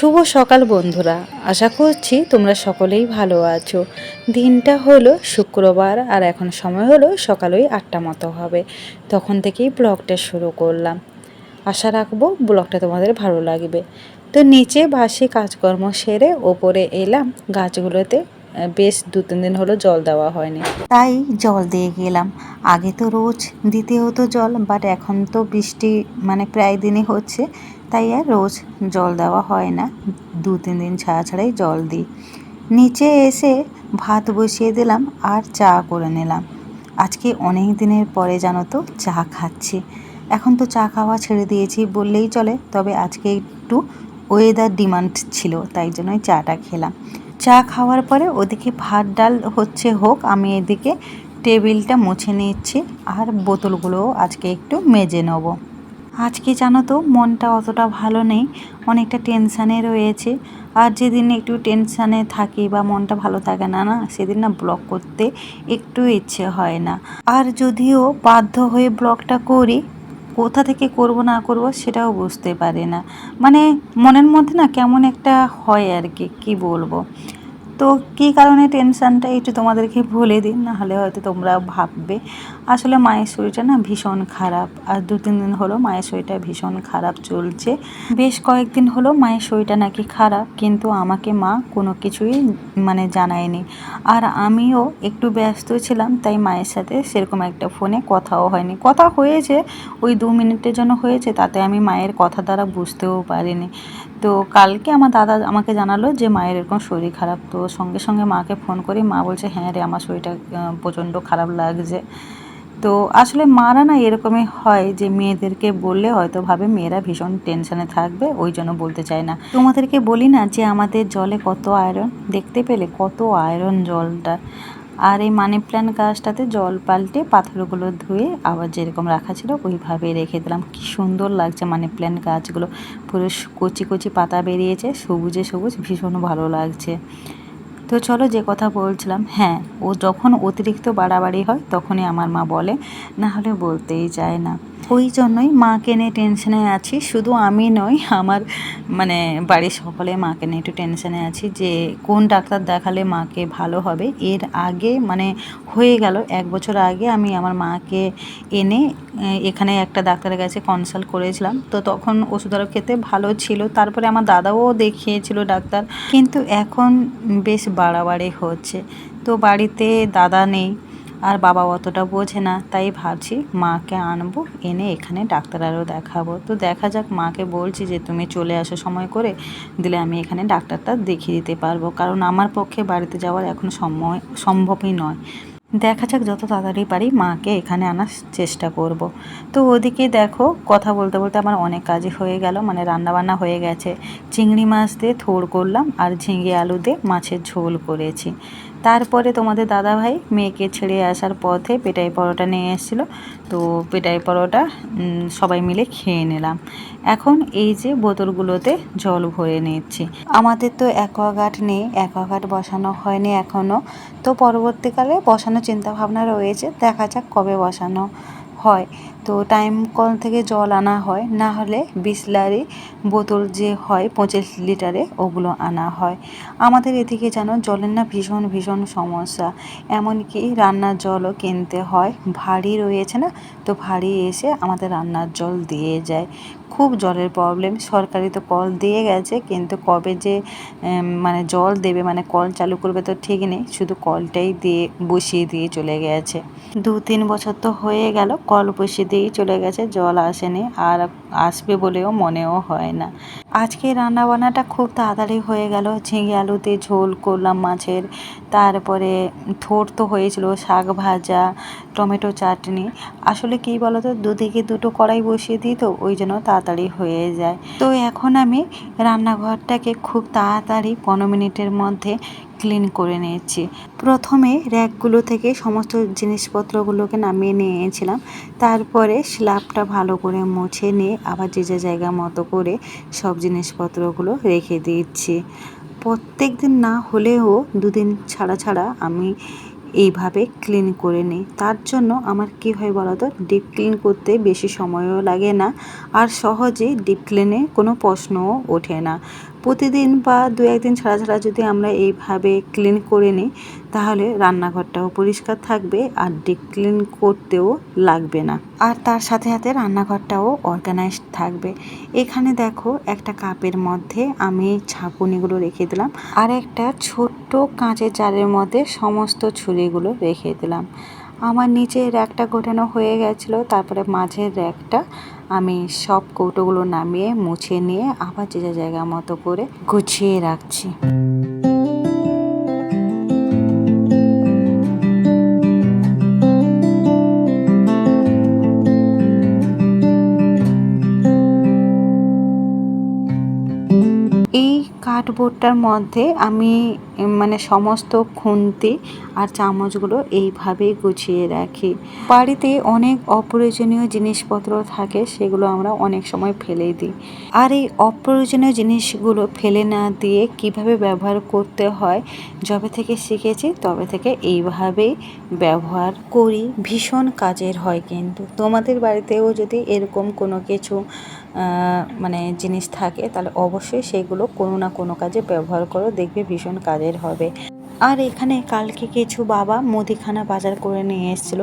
শুভ সকাল বন্ধুরা। আশা করছি তোমরা সকলেই ভালো আছো। দিনটা হলো শুক্রবার আর এখন সময় হলো সকাল ওই আটটা মতো হবে। তখন থেকেই ব্লগটা শুরু করলাম। আশা রাখব ব্লগটা তোমাদের ভালো লাগবে। তো নিচে বাসি কাজকর্ম সেরে ওপরে এলাম গাছগুলোতে বেশ দু তিন দিন হলো জল দেওয়া হয়নি। তাই জল দিয়ে গেলাম। আগে তো রোজ দিতে হতো জল বাট এখন তো বৃষ্টি মানে প্রায় দিনই হচ্ছে, তাই আর রোজ জল দেওয়া হয় না। দু তিন দিন ছাড়া ছাড়াই জল দিই। নিচে এসে ভাত বসিয়ে দিলাম আর চা করে নিলাম। আজকে অনেক দিনের পরে জানো তো চা খাচ্ছি। এখন তো চা খাওয়া ছেড়ে দিয়েছি, বললেই চলে, তবে আজকে একটু ওয়েদার ডিমান্ড ছিল, তাই জন্যই চাটা খেলাম। চা খাওয়ার পরে ওদিকে ভাত, ডাল হচ্ছে হোক, আমি এদিকে টেবিলটা মুছে নিচ্ছি আর বোতলগুলোও আজকে একটু মেজে নেব। আজকে জানো তো, মনটা অতটা ভালো নেই, অনেকটা টেনশানে রয়েছে। আর যেদিন একটু টেনশানে থাকি বা মনটা ভালো থাকে না না, সেদিন না ব্লগ করতে একটু ইচ্ছে হয় না। আর যদিও বাধ্য হয়ে ব্লগটা করি কোথা থেকে করব, না করব সেটাও বুঝতে পারি না। মানে মনের মধ্যে না কেমন একটা হয় আর কি, কী বলব? তো কী কারণে টেনশানটা একটু তোমাদেরকে বলে দিন? নাহলে হয়তো তোমরা ভাববে। আসলে মায়ের শরীরটা না ভীষণ খারাপ। আর দু তিন দিন হলো মায়ের শরীরটা ভীষণ খারাপ চলছে। বেশ কয়েকদিন হলো মায়ের শরীরটা নাকি খারাপ, কিন্তু আমাকে মা কোনো কিছুই মানে জানায়নি। আর আমিও একটু ব্যস্ত ছিলাম, তাই মায়ের সাথে সেরকম একটা ফোনে কথাও হয়নি। কথা হয়েছে, ওই দু মিনিটের জন্য হয়েছে, তাতে আমি মায়ের কথা দ্বারা বুঝতেও পারিনি। তো কালকে আমার দাদা আমাকে জানালো যে মায়ের এরকম শরীর খারাপ, তো সঙ্গে সঙ্গে মাকে ফোন করি, মা বলছে হ্যাঁ রে, আমার শরীরটা প্রচণ্ড খারাপ লাগছে। তো আসলে মারা না এরকমই হয় যে মেয়েদেরকে বললে হয়তো ভাবে মেয়েরা ভীষণ টেনশনে থাকবে, ওই জন্য বলতে চায় না। তোমাদেরকে বলি না যে আমাদের জলে কত আয়রন? দেখতে পেলে কত আয়রন জলটা। আর এই মানি প্ল্যান্ট গাছটাতে জল পাল্টে পাথরগুলো ধুয়ে আবার যেরকম রাখা ছিল ওইভাবে রেখে দিলাম। কি সুন্দর লাগছে মানি প্ল্যান্ট গাছগুলো। পুরো কচি কচি পাতা বেরিয়েছে, সবুজে সবুজ, ভীষণ ভালো লাগছে। তো চলো যে কথা বলছিলাম হ্যাঁ ও যখন অতিরিক্ত বাড়াবাড়ি হয় তখনই আমার মা বলে, না হলে বলতেই চায় না। ওই জন্যই মাকে নিয়ে টেনশনে আছি। শুধু আমি নই, আমার মানে বাড়ির সকলে মাকে নিয়ে একটু টেনশনে আছি যে কোন ডাক্তার দেখালে মাকে ভালো হবে। এর আগে মানে হয়ে গেল, এক বছর আগে আমি আমার মাকে এনে এখানে একটা ডাক্তারের কাছে কনসাল্ট করেছিলাম। তো তখন ওষুধ আরও খেতে ভালো ছিল। তারপরে আমার দাদাও দেখিয়েছিল ডাক্তার। কিন্তু এখন বেশ বাড়াবাড়ি হচ্ছে। তো বাড়িতে দাদা নেই। আর বাবা অতটা বোঝে না, তাই ভাবছি মাকে আনব, এনে এখানে ডাক্তার আরও দেখাবো। তো দেখা যাক মাকে বলছি যে, তুমি চলে আসো সময় করে, দিলে আমি এখানে ডাক্তারটা দেখিয়ে দিতে পারব। কারণ আমার পক্ষে বাড়িতে যাওয়ার এখন সময়, সম্ভবই নয়। দেখা যাক যত তাড়াতাড়ি পারি মাকে এখানে আনার চেষ্টা করব। তো ওদিকে দেখো, কথা বলতে বলতে আমার অনেক কাজই হয়ে গেল মানে রান্নাবান্না হয়ে গেছে। চিংড়ি মাছ দিয়ে থোড় করলাম আর ঝিঙে আলু দিয়ে মাছের ঝোল করেছি। তারপরে তোমাদের দাদাভাই মেয়েকে ছেড়ে আসার পথে পেটাই পরোটা নিয়ে এসেছিল। তো পেটাই পরোটা সবাই মিলে খেয়ে নিলাম। এখন এই যে বোতলগুলোতে জল ভরে নিচ্ছি। আমাদের তো অ্যাকোয়াগার্ড নেই অ্যাকোয়াগার্ড বসানো হয়নি এখনও তো পরবর্তীকালে বসানোর চিন্তাভাবনা রয়েছে, দেখা যাক কবে বসানো হয়। তো টাইম কল থেকে জল আনা হয়। না হলে বিসলারি বোতল যে হয় পঁচিশ লিটারে, ওগুলো আনা হয়। আমাদের এদিকে যেন জলের না ভীষণ ভীষণ সমস্যা। এমনকি রান্নার জলও কিনতে হয়। ভারী রয়েছে না? তো ভারী এসে আমাদের রান্নার জল দিয়ে যায়। খুব জলের প্রবলেম সরকারি তো কল দিয়ে গেছে, কিন্তু কবে যে মানে জল দেবে মানে কল চালু করবে তো ঠিক নেই, শুধু কলটাই দিয়ে, বসিয়ে দিয়ে চলে গেছে। দু তিন বছর তো হয়ে গেল, কল বসিয়ে দিয়েই চলে গেছে, জল আসেনি, আর আসবে বলেও মনেও হয় না। আজকে রান্নাবান্নাটা খুব তাড়াতাড়ি হয়ে গেল, ঝিঙে আলুতে ঝোল করলাম মাছের, তারপরে থোড় তো হয়েছিল, শাক ভাজা, টমেটো চাটনি। আসলে কী বলতো, দুদিকে দুটো কড়াই বসিয়ে দিই তো, ওই জন্য তাড়াতাড়ি হয়ে যায়। তো এখন আমি রান্নাঘরটাকে খুব তাড়াতাড়ি পনেরো মিনিটের মধ্যে ক্লিন করে নিয়েছি। প্রথমে র্যাকগুলো থেকে সমস্ত জিনিসপত্রগুলোকে নামিয়ে নিয়েছিলাম। তারপরে স্ল্যাবটা ভালো করে মুছে নিয়ে আবার যে যে জায়গা মতো করে সব জিনিসপত্রগুলো রেখে দিচ্ছি প্রত্যেক দিন না হলেও দুদিন ছাড়া ছাড়া আমি এইভাবে ক্লিন করে নিই। তার জন্য আমার কি হয় বলো তো ডিপ ক্লিন করতে বেশি সময়ও লাগে না। আর সহজে ডিপ ক্লিনে কোনো প্রশ্নও ওঠে না। প্রতিদিন বা দু একদিন ছাড়া ছাড়া যদি আমরা এইভাবে ক্লিন করে নিই, তাহলে রান্নাঘরটাও পরিষ্কার থাকবে, আর ডিপ ক্লিন করতেও লাগবে না। আর তার সাথে সাথে রান্নাঘরটাও অর্গানাইজ থাকবে। এখানে দেখো একটা কাপের মধ্যে আমি ছাপুনিগুলো রেখে দিলাম, আর একটা ছোট্ট কাঁচের জারের মধ্যে সমস্ত ছুরিগুলো রেখে দিলাম। আমার নিচে র্যাকটা গোটানো হয়ে গেছিল, তারপরে মাঝের র্যাকটা আমি সব কৌটোগুলো নামিয়ে মুছে নিয়ে আবার যে যা জায়গা মতো করে গুছিয়ে রাখছি। কার্ডবোর্ডটার মধ্যে আমি মানে সমস্ত খুন্তি আর চামচগুলো এইভাবেই গুছিয়ে রাখি। বাড়িতে অনেক অপ্রয়োজনীয় জিনিসপত্র থাকে, সেগুলো আমরা অনেক সময় ফেলে দিই। আর এই অপ্রয়োজনীয় জিনিসগুলো ফেলে না দিয়ে কীভাবে ব্যবহার করতে হয়, যবে থেকে শিখেছি তবে থেকে এইভাবেই ব্যবহার করি। ভীষণ কাজের হয় কিন্তু। তোমাদের বাড়িতেও যদি এরকম কোনো কিছু মানে জিনিস থাকে, তাহলে অবশ্যই সেগুলো কোনো না কোনো কাজে ব্যবহার করো, দেখবে ভীষণ কাজের হবে। আর এখানে কালকে কিছু বাবা মুদিখানা বাজার করে নিয়ে এসেছিল,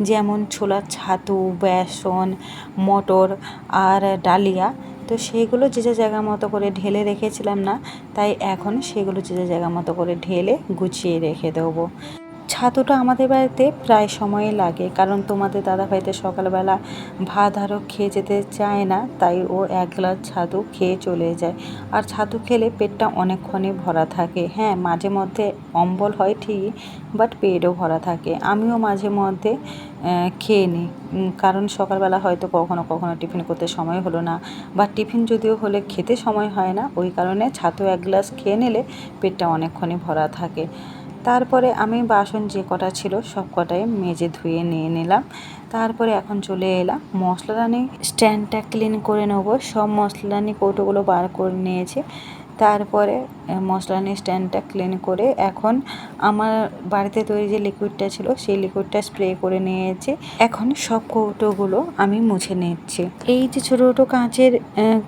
যেমন ছোলার ছাতু, বেসন, মটর আর ডালিয়া। তো সেগুলো যে যে জায়গা মতো করে ঢেলে রেখেছিলাম না, তাই এখন সেগুলো যে যে জায়গা মতো করে ঢেলে গুছিয়ে রেখে দেবো। ছাতুটা আমাদের বাড়িতে প্রায় সময় লাগে, কারণ তোমাদের দাদা ভাইতে সকালবেলা ভাত আরও খেয়ে যেতে চায় না, তাই ও এক গ্লাস ছাতু খেয়ে চলে যায়। আর ছাতু খেলে পেটটা অনেকক্ষণই ভরা থাকে। হ্যাঁ মাঝে মধ্যে অম্বল হয় ঠিকই, বাট পেটও ভরা থাকে। আমিও মাঝে মধ্যে খেয়ে নিই। কারণ সকালবেলা হয়তো কখনো কখনো টিফিন করতে সময় হলো না। বা টিফিন যদিও হলে খেতে সময় হয় না, ওই কারণে ছাতু এক গ্লাস খেয়ে নিলে পেটটা অনেকক্ষণই ভরা থাকে। তারপরে আমি বাসন যে কটা ছিল সব কটাই মেজে ধুয়ে নিয়ে নিলাম। তারপরে এখন চলে এলাম। মশলাদানি স্ট্যান্ডটা ক্লিন করে নেব। সব মশলাদানি কৌটোগুলো বার করে নিয়েছি। তারপরে মশলা নিয়ে স্ট্যান্ডটা ক্লিন করে এখন আমার বাড়িতে তৈরি যে লিকুইডটা ছিল, সেই লিকুইডটা স্প্রে করে নিয়েছি। এখন সব কৌটোগুলো আমি মুছে নিচ্ছি। এই যে ছোটো ছোটো কাঁচের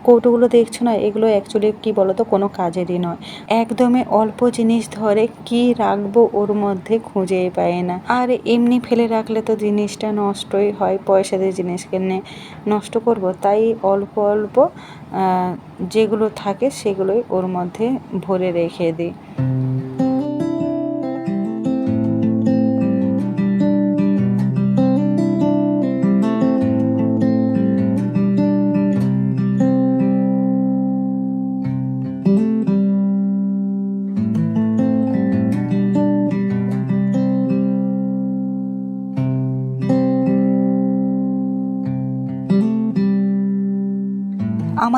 কৌটোগুলো দেখছ না? এগুলো অ্যাকচুয়ালি কি বলতো? কোনো কাজেরই নয়। একদমই অল্প জিনিস ধরে কি রাখব ওর মধ্যে খুঁজেই পাই না। আর এমনি ফেলে রাখলে তো জিনিসটা নষ্টই হয়, পয়সা দিয়ে জিনিস কিনে নষ্ট করব। তাই অল্প অল্প যেগুলো থাকে সেগুলোই ওর মধ্যে ভরে রেখে দিই।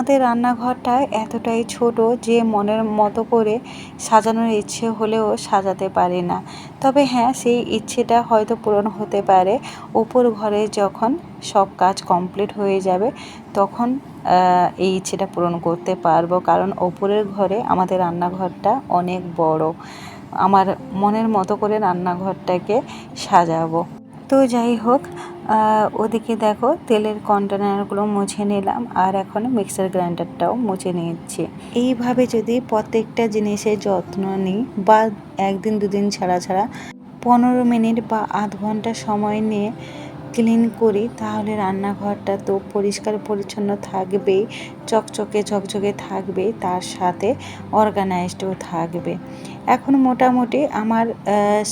আমাদের রান্নাঘরটা এতটাই ছোট যে মনের মতো করে সাজানোর ইচ্ছে হলেও সাজাতে পারি না। তবে হ্যাঁ সেই ইচ্ছেটা হয়তো পূরণ হতে পারে। উপর ঘরে যখন সব কাজ কমপ্লিট হয়ে যাবে, তখন এই ইচ্ছেটা পূরণ করতে পারব। কারণ ওপরের ঘরে আমাদের রান্নাঘরটা অনেক বড়। আমার মনের মতো করে রান্নাঘরটাকে সাজাবো। তো যাই হোক ওদিকে দেখো তেলের কন্টেনারগুলো মুছে নিলাম, আর এখন মিক্সার গ্রাইন্ডারটাও মুছে নিচ্ছি। এইভাবে যদি প্রত্যেকটা জিনিসের যত্ন নিই, বা একদিন দুদিন ছাড়া ছাড়া পনেরো মিনিট বা আধ ঘণ্টা সময় নিয়ে ক্লিন করি, তাহলে রান্নাঘরটা তো পরিষ্কার পরিচ্ছন্ন থাকবেই, চকচকে ঝকঝকে থাকবে, তার সাথে অর্গানাইজডও থাকবে। এখন মোটামুটি আমার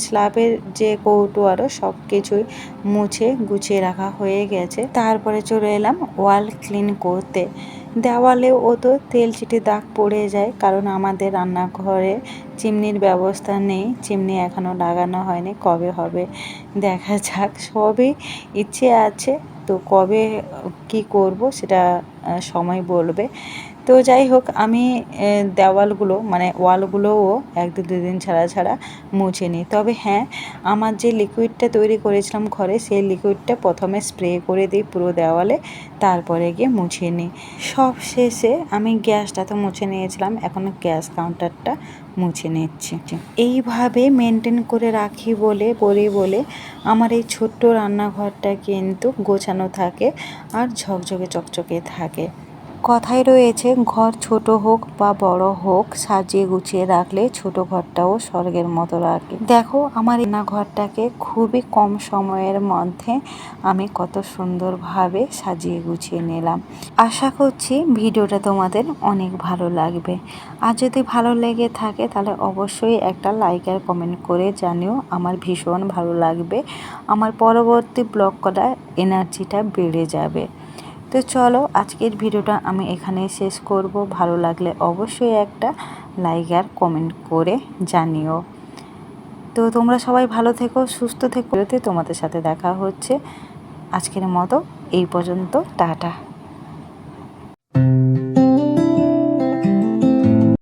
স্ল্যাবের যে কৌটো আরও সব কিছুই মুছে গুছিয়ে রাখা হয়ে গেছে। তারপরে চলে এলাম ওয়াল ক্লিন করতে। দেওয়ালেও ও তো তেল চিটে দাগ পড়ে যায়, কারণ আমাদের রান্নাঘরে চিমনির ব্যবস্থা নেই, চিমনি এখনও লাগানো হয়নি, কবে হবে? দেখা যাক, সবই ইচ্ছে আছে, তো কবে কি করব সেটা সময় বলবে। তো যাই হোক, আমি দেওয়ালগুলো মানে ওয়ালগুলোও এক দু দুদিন ছাড়া ছাড়া মুছে নিই। তবে হ্যাঁ আমার যে লিকুইডটা তৈরি করেছিলাম ঘরে, সেই লিকুইডটা প্রথমে স্প্রে করে দিই পুরো দেওয়ালে, তারপরে গিয়ে মুছে নিই। সব শেষে আমি গ্যাসটা তো মুছে নিয়েছিলাম, এখন গ্যাস কাউন্টারটা মুছে নিচ্ছি। এইভাবে মেনটেন করে রাখি বলে, করি বলে আমার এই ছোট্ট রান্নাঘরটা কিন্তু গোছানো থাকে আর ঝকঝকে চকচকে থাকে। কথাই রয়েছে, ঘর ছোট হোক বা বড় হোক, সাজিয়ে গুছিয়ে রাখলে ছোট ঘরটাও স্বর্গের মতো লাগে। দেখো, আমার ঘরটাকে খুবই কম সময়ের মধ্যে আমি কত সুন্দরভাবে সাজিয়ে গুছিয়ে নিলাম। আশা করছি ভিডিওটা তোমাদের অনেক ভালো লাগবে। আর যদি ভালো লেগে থাকে, তাহলে অবশ্যই একটা লাইক আর কমেন্ট করে জানিও, আমার ভীষণ ভালো লাগবে। আমার পরবর্তী ব্লগ করার এনার্জিটা বেড়ে যাবে। তো চলো আজকের ভিডিওটা আমি এখানে শেষ করব। ভালো লাগলে অবশ্যই একটা লাইক আর কমেন্ট করে জানিও। তো তোমরা সবাই ভালো থেকো, সুস্থ থেকো। তোমাদের সাথে দেখা হচ্ছে। আজকের মতো এই পর্যন্ত, টাটা।